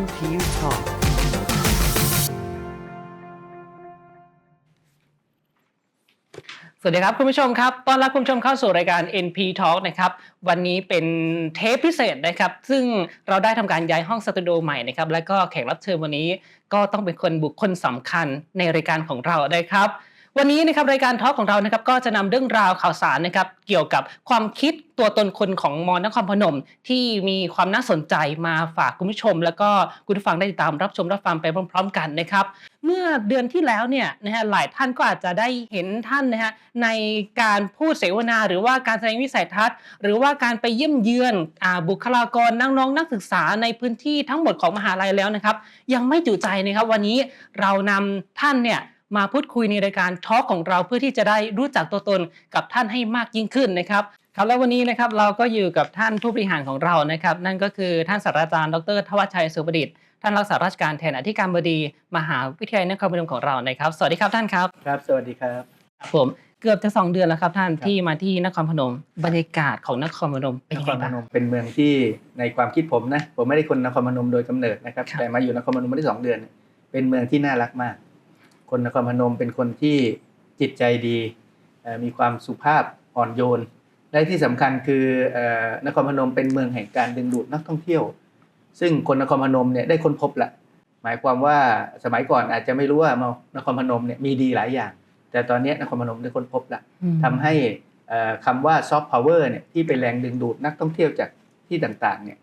NPU Talk สวัสดีครับคุณผู้ชมครับ ต้อนรับคุณผู้ชมเข้าสู่รายการ NP Talk นะครับ วันนี้เป็นเทปพิเศษนะครับ ซึ่งเราได้ทำการย้ายห้องสตูดิโอใหม่นะครับ และก็แขกรับเชิญวันนี้ก็ต้องเป็นคนบุคคลสำคัญในรายการของเรานะครับ วันนี้นะครับรายการทอล์กของเรานะครับก็จะนำเรื่องราวข่าวสารนะครับเกี่ยวกับความคิดตัวตนคนของมอนครพนม ที่มีความน่าสนใจมาฝากคุณผู้ชม แล้วก็คุณผู้ฟังได้ติดตามรับชมรับฟังไปพร้อม ๆ กันนะครับ เมื่อเดือนที่แล้วเนี่ยนะฮะหลายท่านก็อาจจะได้เห็นท่านนะฮะในการพูดเสวนา หรือว่าการแสดงวิสัยทัศน์ หรือว่าการไปเยี่ยมเยือนอบุคลากรน้องๆนักศึกษาในพื้นที่ทั้งหมดของมหาลัยแล้วนะครับ ยังไม่จุใจนะครับ วันนี้เรานำท่านเนี่ย มาพูดคุยในรายการทอล์กของเราเพื่อที่จะได้รู้จักตัวตนกับท่านให้มากยิ่งขึ้นนะครับครับแล้ววันนี้นะครับเราก็อยู่กับท่านผู้บริหารของเรานะครับ นั่นก็คือท่านศาสตราจารย์ดรทวัชชัยสุประดิษฐ์ท่านรักษาราชการแทนอธิการบดีมหาวิทยาลัยนครพนมของเรานะครับ สวัสดีครับท่านครับครับ สวัสดีครับครับผมเกือบจะสองเดือนแล้วครับท่านครับที่มาที่นครพนม บรรยากาศของนครพนมเป็นนยังคไงรพบ้างนมเป็นเมืองที่ในความคิดผมนะผมไม่ได้คนนครพนมโดยกำเนิดนะครับครับ แต่มาอยู่นครพนมมาได้สองเดือนเนี่ยเป็นเมืองที่น่ารักมาก คนนครพนมเป็นคนที่จิตใจดีเอ่อมีความสุภาพอ่อนโยน และที่สำคัญคือเอ่อนครพนมเป็นเมืองแห่งการดึงดูดนักท่องเที่ยว ซึ่งคนนครพนมเนี่ยได้ค้นพบละหมายความว่าสมัยก่อนอาจจะไม่รู้ว่านครพนมเนี่ยมีดีหลายอย่าง แต่ตอนนี้นครพนมได้ค้นพบละอืมทำให้เอ่อคำว่าซอฟต์พาวเวอร์เนี่ยที่เป็นแรงดึงดูดนักท่องเที่ยวจากที่ต่างๆเนี่ย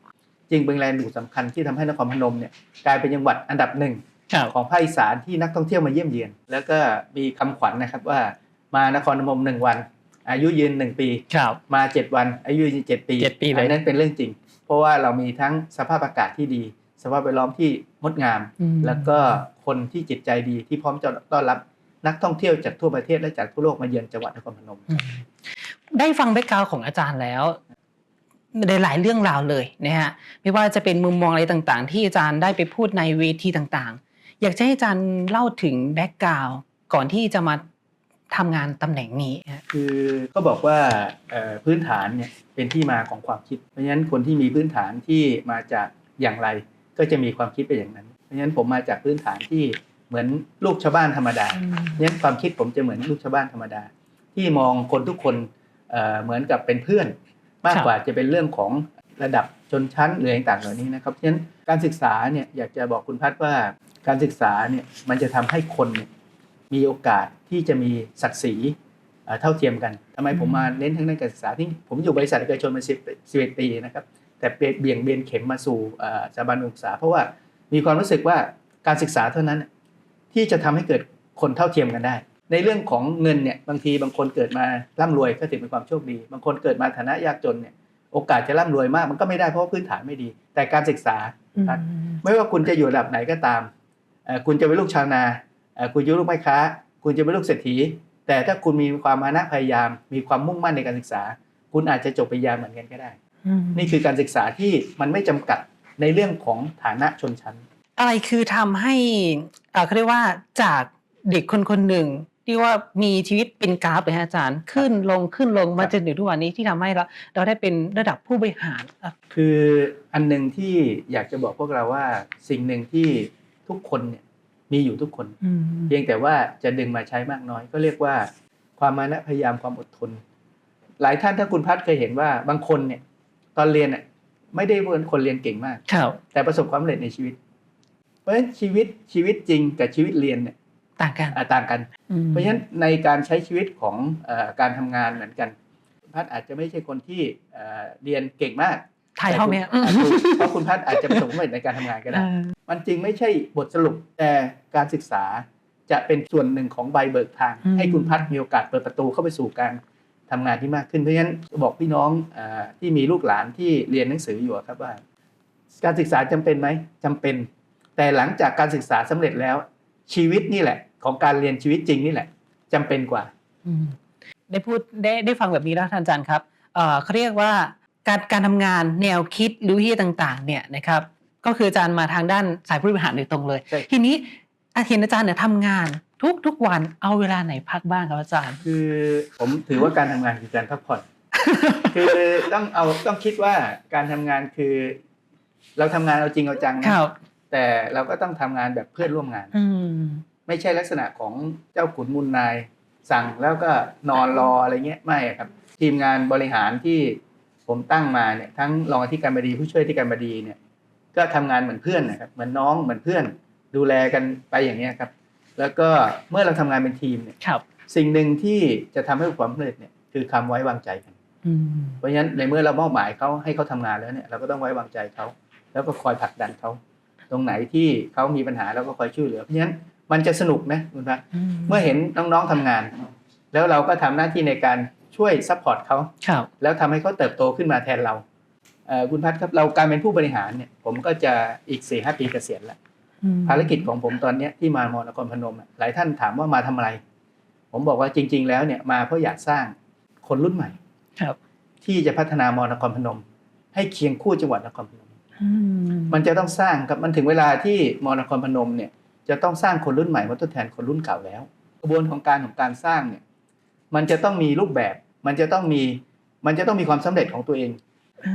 จึงเป็นแรงดูดสำคัญที่ทำให้นครพนมเนี่ยกลายเป็นจังหวัดอันดับหนึ่งครับ ของภาคอีสานที่นักท่องเที่ยวมาเยี่ยมเยียน แล้วก็มีคำขวัญนะครับว่ามานครพนมหนึ่งวัน อายุยืนหนึ่งปีครับมาเจ็ดวัน อายุยืนเจ็ดปีเจ็ดปีเลยอันนั้นเป็นเรื่องจริง เพราะว่าเรามีทั้งสภาพอากาศที่ดี สภาพแวดล้อมที่งดงามอืมแล้วก็คนที่จิตใจดีที่พร้อมจะต้อนรับนักท่องเที่ยวจากทั่วประเทศและจากทั่วโลกมาเยือนจังหวัดนครพนมอืมได้ฟังแบ็กกราวของอาจารย์แล้วในหลายเรื่องราวเลยนะฮะไม่ว่าจะเป็นมุมมองอะไรต่างๆ ที่อาจารย์ได้ไปพูดในเวทีต่างๆ อยากจะให้อาจารย์เล่าถึงแบ็กกราวก่อนที่จะมาทำงานตำแหน่งนี้ฮะคือก็บอกว่าเอ่อพื้นฐานเนี่ยเป็นที่มาของความคิด เพราะฉะนั้นคนที่มีพื้นฐานที่มาจากอย่างไร ก็จะมีความคิดไปอย่างนั้น เพราะฉะนั้นผมมาจากพื้นฐานที่เหมือนลูกชาวบ้านธรรมดาเพราะฉะนั้นความคิดผมจะเหมือนลูกชาวบ้านธรรมดา ที่มองคนทุกคนเอ่อเหมือนกับเป็นเพื่อน มากกว่าจะเป็นเรื่องของระดับชนชั้นหรืออะไรต่างๆเหล่านี้นะครับเพราะฉะนั้นการศึกษาเนี่ยอยากจะบอกคุณพัฒว่า การศึกษาเนี่ยมันจะทำให้คนเนี่ยมีโอกาสที่จะมีศักดิ์ศรีเอ่อเท่าเทียมกันทำไมผมมาเน้นทางด้านการศึกษาที่ผมอยู่บริษัทเอกชนมาสิบสิบเอ็ดปีนะครับแต่เบี่ยงเบนเข็มมาสู่เอ่อสถาบันการศึกษา เพราะว่ามีความรู้สึกว่าการศึกษาเท่านั้นที่จะทำให้เกิดคนเท่าเทียมกันได้ ในเรื่องของเงินเนี่ยบางทีบางคนเกิดมาร่ำรวยก็ถือเป็นความโชคดี บางคนเกิดมาฐานะยากจนเนี่ยโอกาสจะร่ำรวยมากมันก็ไม่ได้เพราะว่าพื้นฐานไม่ดี แต่การศึกษาครับไม่ว่าคุณจะอยู่ระดับไหนก็ตามเอ่อ คุณจะเป็นลูกชาวนาเอ่อคุณจะเป็นลูกไม้ค้า คุณจะเป็นลูกเศรษฐี แต่ถ้าคุณมีความมานะพยายาม มีความมุ่งมั่นในการศึกษา คุณอาจจะจบปริญญาเหมือนกันก็ได้อืมนี่คือการศึกษาที่มันไม่จำกัดในเรื่องของฐานะชนชั้น อะไรคือทำให้เอ่อเขาเรียกว่าจากเด็กคนคนหนึ่งที่ว่ามีชีวิตเป็นกราฟเลยฮะอาจารย์ ขึ้นลงขึ้นลงมาจนถึงทุกวันนี้ที่ทำให้เราเราได้เป็นระดับผู้บริหารอะคืออันหนึ่งที่อยากจะบอกพวกเราว่าสิ่งหนึ่งที่ ทุกคนเนี่ยมีอยู่ทุกคนอืมเพียงแต่ว่าจะดึงมาใช้มากน้อย ก็เรียกว่าความมานะพยายามความอดทน หลายท่านถ้าคุณพัดเคยเห็นว่าบางคนเนี่ย ตอนเรียนน่ะไม่ได้เป็นคนเรียนเก่งมากครับแต่ประสบความสำเร็จในชีวิต เพราะฉะนั้นชีวิตชีวิตจริงกับชีวิตเรียนเนี่ยต่างกันอ่าต่างกันอืมเพราะฉะนั้นในการใช้ชีวิตของเอ่อการทำงานเหมือนกันคุณพัดอาจจะไม่ใช่คนที่เอ่อเรียนเก่งมาก ถ่ายเท่าไหมฮะแต่คุณอ่าถูกเพราะคุณพัดอาจจะประสบความสำเร็จในการทำงานก็ได้เออมันจริงไม่ใช่บทสรุปแต่การศึกษาจะเป็นส่วนหนึ่งของใบเบิกทาง ให้คุณพัดมีโอกาสเปิดประตูเข้าไปสู่การทำงานที่มากขึ้น เพราะฉะนั้นบอกพี่น้องเออที่มีลูกหลานที่เรียนหนังสืออยู่อะครับว่า การศึกษาจำเป็นไหมจำเป็น แต่หลังจากการศึกษาสำเร็จแล้ว ชีวิตนี่แหละ ของการเรียนชีวิตจริงนี่แหละจำเป็นกว่าอืมได้พูดได้ได้ฟังแบบนี้แล้วท่านอาจารย์ครับเอ่อเขาเรียกว่า การการทำงานแนวคิดหรือวิธีต่างๆเนี่ยนะครับก็คืออาจารย์มาทางด้านสายผู้บริหารโดยตรงเลยใช่ทีนี้อาเห็นอาจารย์เนี่ยทำงานทุกทุกวันเอาเวลาไหนพักบ้างครับอาจารย์ คือผมถือว่าการทำงานคือการพักผ่อน คือต้องเอาต้องคิดว่าการทำงานคือ เราทำงานเอาจริงเอาจังนะครับแต่เราก็ต้องทำงานแบบเพื่อนร่วมงานอืมไม่ใช่ลักษณะของเจ้าขุนมุลนาย สั่งแล้วก็นอนรออะไรเงี้ยไม่ครับ ทีมงานบริหารที่ ผมตั้งมาเนี่ยทั้งรองอธิการบดีผู้ช่วยอธิการบดีเนี่ย ก็ทำงานเหมือนเพื่อนนะครับเหมือนน้องเหมือนเพื่อน ดูแลกันไปอย่างเงี้ยครับ แล้วก็เมื่อเราทำงานเป็นทีมเนี่ยครับสิ่งหนึ่งที่จะทำให้ประสบความสำเร็จเนี่ยคือคำไว้วางใจกันอืมเพราะฉะนั้นในเมื่อเรามอบหมายเขาให้เขาทำงานแล้วเนี่ยเราก็ต้องไว้วางใจเขาแล้วก็คอยผลักดันเขาตรงไหนที่เขามีปัญหาเราก็คอยช่วยเหลือเพราะฉะนั้นมันจะสนุกนะคุณพระเมื่อเห็นน้องๆทำงาน แล้วเราก็ทำหน้าที่ในการ ช่วยซัพพอร์ตเขาครับแล้วทำให้เขาเติบโตขึ้นมาแทนเราเอ่อคุณพัฒครับเราการเป็นผู้บริหารเนี่ย ผมก็จะอีกสี่ห้าปีเกษียณแล้วภารกิจของผมตอนเนี้ยที่มามอนครพนมอะหลายท่านถามว่ามาทำอะไร ผมบอกว่าจริง ๆ แล้วเนี่ยมาเพราะอยากสร้างคนรุ่นใหม่ ครับ ที่จะพัฒนามอนครพนม ให้เคียงคู่จังหวัดนครพนมอืมมันจะต้องสร้างครับมันถึงเวลาที่มอนครพนมเนี่ย จะต้องสร้างคนรุ่นใหม่มาทดแทนคนรุ่นเก่าแล้ว กระบวนของการของการสร้างเนี่ย มันจะต้องมีรูปแบบ มันจะต้องมีมันจะต้องมีความสำเร็จของตัวเอง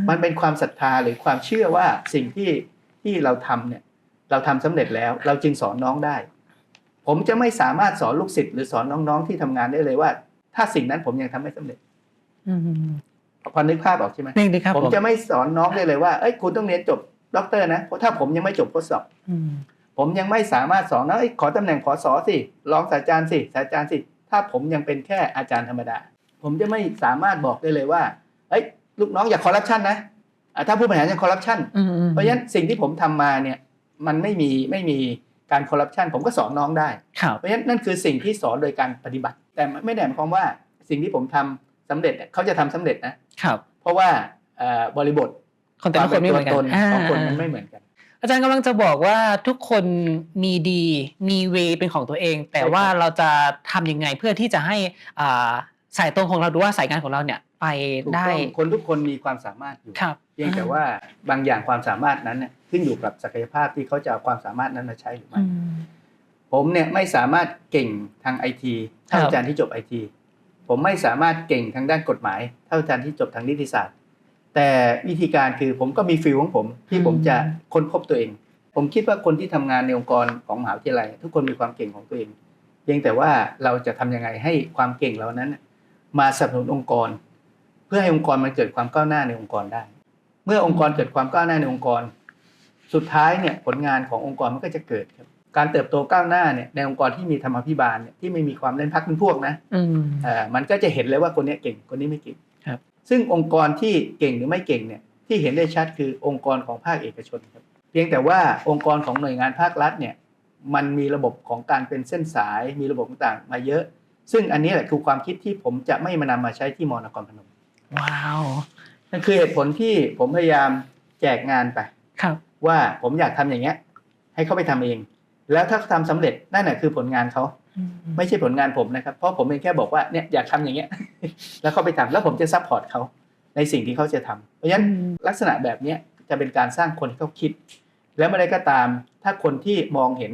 มันเป็นความศรัทธาหรือความเชื่อว่าสิ่งที่ที่เราทำเนี่ย เราทำสำเร็จแล้ว เราจึงสอนน้องได้ ผมจะไม่สามารถสอนลูกศิษย์หรือสอนน้องๆที่ทำงานได้เลยว่า ถ้าสิ่งนั้นผมยังทำไม่สำเร็จอืมพอนึกภาพออกใช่ไหมนี่ดีครับผมจะไม่สอนน้องได้เลยว่าเอ้ยคุณต้องเรียนจบด็อกเตอร์นะเพราะถ้าผมยังไม่จบข้อสอบอืมผมยังไม่สามารถสอนนะเอ้ยขอตำแหน่งขอสอสิรองศาสตราจารย์สิศาสตราจารย์สิ ถ้าผมยังเป็นแค่อาจารย์ธรรมดา ผมจะไม่สามารถบอกได้เลยว่าเอ้ยลูกน้องอย่าคอร์รัปชันนะอะถ้าผู้บริหารยังคอร์รัปชันอืมเพราะฉะนั้นสิ่งที่ผมทำมาเนี่ยมันไม่มีไม่มีการคอร์รัปชันผมก็สอนน้องได้ครับเพราะฉะนั้นนั่นคือสิ่งที่สอนโดยการปฏิบัติ แต่ไม่ได้หมายความว่าสิ่งที่ผมทำสำเร็จเนี่ยเขาจะทำสำเร็จนะครับเพราะว่าเอ่อบริบทคนแต่ละคนไม่เหมือนกันวาป็ตัวตอ่าของคนมันไม่เหมือนกัน อาจารย์กำลังจะบอกว่าทุกคนมีดีมีเวเป็นของตัวเอง แต่ใช่ครับว่าเราจะทำยังไงเพื่อที่จะให้อ่า สายตรงของเราดูว่าสายงานของเราเนี่ยไปถูกได้ต้องคนทุกคนมีความสามารถอยู่ครับเพียงแต่ว่าบางอย่างความสามารถนั้นเนี่ยขึ้นอยู่กับศักยภาพที่เขาจะเอาความสามารถนั้นมาใช้หรือไม่อืมผมเนี่ยไม่สามารถเก่งทางไอทีเท่าครับอาจารย์ที่จบไอทีผมไม่สามารถเก่งทางด้านกฎหมาย เท่าอาจารย์ที่จบทางนิติศาสตร์ แต่วิธีการคือผมก็มีฟิลของผม ที่ผมจะค้นพบตัวเอง ผมคิดว่าคนที่ทำงานในองค์กรของมหาวิทยาลัย ทุกคนมีความเก่งของตัวเองเพียงแต่ว่าเราจะทำยังไงให้ความเก่งเหล่านั้น มาสนับสนุนองค์กร เพื่อให้องค์กรมันเกิดความก้าวหน้าในองค์กรได้ เมื่อองค์กรเกิดความก้าวหน้าในองค์กร สุดท้ายเนี่ยผลงานขององค์กรมันก็จะเกิดครับการเติบโตก้าวหน้าเนี่ยในองค์กรที่มีธรรมาภิบาลเนี่ยที่ไม่มีความเล่นพักเป็นพวกนะอืมเอ่อมันก็จะเห็นเลยว่าคนเนี้ยเก่งคนนี้ไม่เก่งครับ ซึ่งองค์กรที่เก่งหรือไม่เก่งเนี่ยที่เห็นได้ชัดคือองค์กรของภาคเอกชนครับ เพียงแต่ว่าองค์กรของหน่วยงานภาครัฐเนี่ยมันมีระบบของการเป็นเส้นสาย มีระบบต่างๆ มาเยอะ ซึ่งอันนี้แหละคือความคิดที่ผมจะไม่มานำมาใช้ที่มอนครพนม ว้าวนั่นคือเหตุผลที่ผมพยายามแจกงานไป ครับ ว่าผมอยากทำอย่างเงี้ย ให้เขาไปทำเอง แล้วถ้าเขาทำสำเร็จนั่นแหะคือผลงานเขาอืมไม่ใช่ผลงานผมนะครับ เพราะผมเป็นแค่บอกว่าเนี่ยอยากทำอย่างเงี้ย แล้วเขาไปทำแล้วผมจะซัพพอร์ตเขาในสิ่งที่เขาจะทำเพราะฉะนั้นลักษณะแบบเนี้ยจะเป็นการสร้างคนที่เขาคิด แล้วเมื่อใดก็ตาม ถ้าคนที่มองเห็น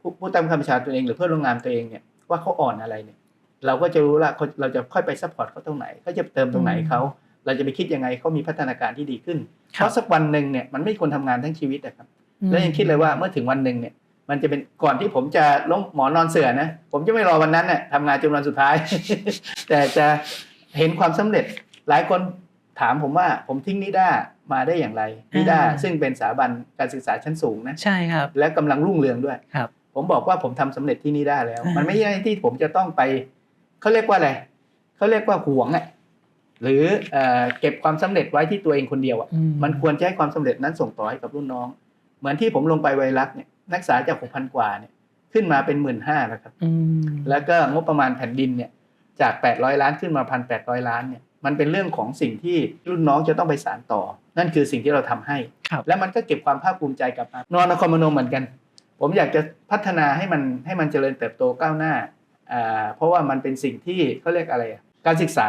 ผู้ผู้ตามคำประชาตัวเอง หรือเพื่อนร่วมงานตัวเองเนี่ยว่าเขาอ่อนอะไรเนี่ย เราก็จะรู้ละเขาเราจะค่อยไปซัพพอร์ตเขาตรงไหนเขาจะเติมตรงไหนเขาเราจะไปคิดยังไงเขามีพัฒนาการที่ดีขึ้น เพราะสักวันหนึ่งเนี่ยมันไม่ควรทำงานทั้งชีวิตนะครับ แล้วยังคิดเลยว่าเมื่อถึงวันหนึ่งเนี่ย มันจะเป็นก่อนที่ผมจะล้มหมอนอนเสือนะ ผมจะไม่รอวันนั้นเนี่ยทำงานจนวันสุดท้าย แต่จะเห็นความสำเร็จหลายคนถามผมว่าผมทิ้งนิด้ามาได้อย่างไรนิด้าอ่าซึ่งเป็นสถาบันการศึกษาชั้นสูงนะใช่ครับ และกำลังรุ่งเรืองด้วยครับ ผมบอกว่าผมทำสำเร็จที่นิด้าแล้วอ่ามัมันไม่ใช่ที่ผมจะต้องไป เขาเรียกว่าอะไรเขาเรียกว่าหวงอะหรือเอ่อเก็บความสำเร็จไว้ที่ตัวเองคนเดียวอะอืมันควรจะให้ความสำเร็จนั้นส่งต่อให้กับรุ่นน้อง เหมือนที่ผมลงไปไวรัสเนี่ยนักศึกษาจาก6,000กว่าเนี่ยขึ้นมาเป็น1 5ื่นแล้วครับอืมแล้วก็งบประมาณแผ่นดินเนี่ยจาก800ล้านขึ้นมา1,800ล้านเนี่ยมันเป็นเรื่องของสิ่งที่รุ่นน้องจะต้องไปสานต่อ นั่นคือสิ่งที่เราทำให้ครับแล้วมันก็เก็บความภาคภูมิใจกลับมานอนนครพนมเหมือนกัน ผมอยากจะพัฒนาให้มันให้มันเจริญเติบโตก้าวหน้าอ่า เพราะว่ามันเป็นสิ่งที่เขาเรียกอะไรอะการศึกษา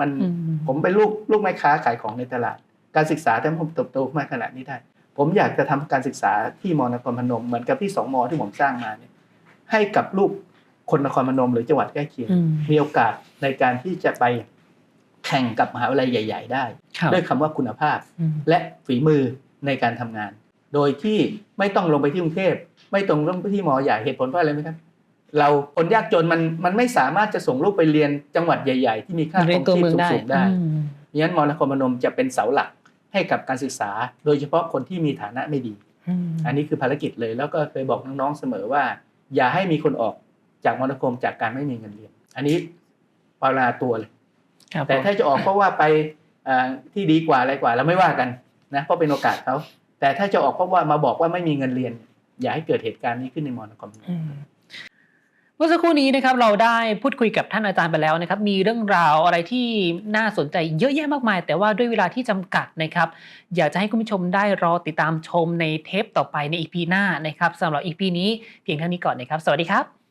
มันอืมผมเป็นลูกลูกแม่ค้าขายของในตลาด การศึกษาทำให้ผมเติบโตขึ้นมาขนาดนี้ได้ ผมอยากจะทำการศึกษาที่มอนครพนมเหมือนกับที่สองมอที่ผมสร้างมาเนี่ยให้กับลูกคนนครพนมหรือจังหวัดใกล้เคียงอืมมีโอกาสในการที่จะไปแข่งกับมหาวิทยาลัยใหญ่ ๆ ได้ครับด้วยคำว่าคุณภาพอืมและฝีมือในการทำงานโโดยที่ไม่ต้องลงไปที่กรุงเทพไม่ต้องลงไปที่มอใหญ่เหตุผลเพราะอะไรไหมครับ เราคนยากจนมันมันไม่สามารถจะส่งลูกไปเรียนจังหวัดใหญ่ ๆ ที่มีค่าคเรีรยนองตัวชีพเมืองได้สูงๆได้อืมเพราะฉะนั้นมอนครพนมจะเป็นเสาหลักให้กับการศึกษา โดยเฉพาะคนที่มีฐานะไม่ดีอืมอันนี้คือภารกิจเลยแล้วก็เคยบอกน้องๆเสมอว่า อย่าให้มีคนออกจากมอนครจากการไม่มีเงินเรียน อันนี้ปาราตัวเลยครับแต่ผมถ้าจะออกเพราะว่าไปเอ่อที่ดีกว่าอะไรกว่าเราไม่ว่ากันนะเพราะเป็นโอกาสเขาแต่ถ้าจะออกเพราะว่ามาบอกว่าไม่มีเงินเรียน อย่าให้เกิดเหตุการณ์นี้ขึ้นในมอนครอืม เมื่อสักครู่นี้นะครับเราได้พูดคุยกับท่านอาจารย์ไปแล้วนะครับ มีเรื่องราวอะไรที่น่าสนใจเยอะแยะมากมาย แต่ว่าด้วยเวลาที่จำกัดนะครับ อยากจะให้คุณผู้ชมได้รอติดตามชมในเทปต่อไปในอีพีหน้านะครับสำหรับอีพีนี้เพียงเท่านี้ก่อนนะครับ สวัสดีครับ